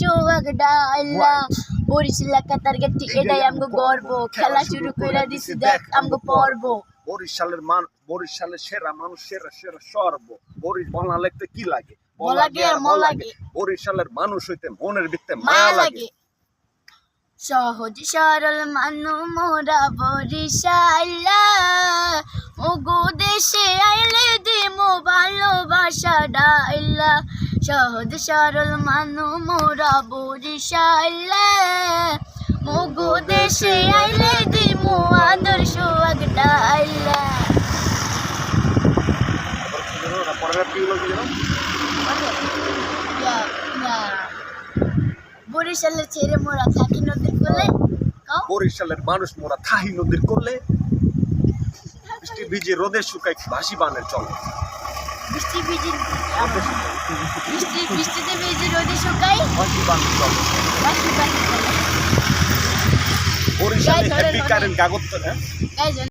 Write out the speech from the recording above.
সোহাগ ডাইলা বরিশাল কাতার Getty এটাই আমগো গর্ব। খেলা শুরু কইরা দিছি দেখ আমগো পর্ব। বরিশালের মান বরিশালের সেরা মানুষ সেরা সেরা সর্ব। বরিশ বলা লিখতে কি লাগে? আর। বরিশালের মানুষ হইতে মনের ভিত্তে মায়া লাগে। লাগে। সহজ সরল মানু মোরা বরিশালা ওগো দেশে আইলে দিমো ভালোবাসা ডাইলা সহজ সরল মানু মোরা বরিশালা ওগো দেশে আইলে দিমো আদর সোহাগ ডাইলা। আবার কি যেন ওটা পরের কি হলো কি যেন? ইয়া, ইয়া। বরিশালে ছেড়ে মোরা থাকি নদীর কোলে। বরিশালের মানুষ মোরা থাহি নদীর করলে বৃষ্টি ভিজে রোদে শুকাই ভাসি বানের চলে বৃষ্টি ভিজি বৃষ্টি বৃষ্টিতে ভিজি রোদে শুকাই। বাকি বাকি বরিশালে গায়ে ধরে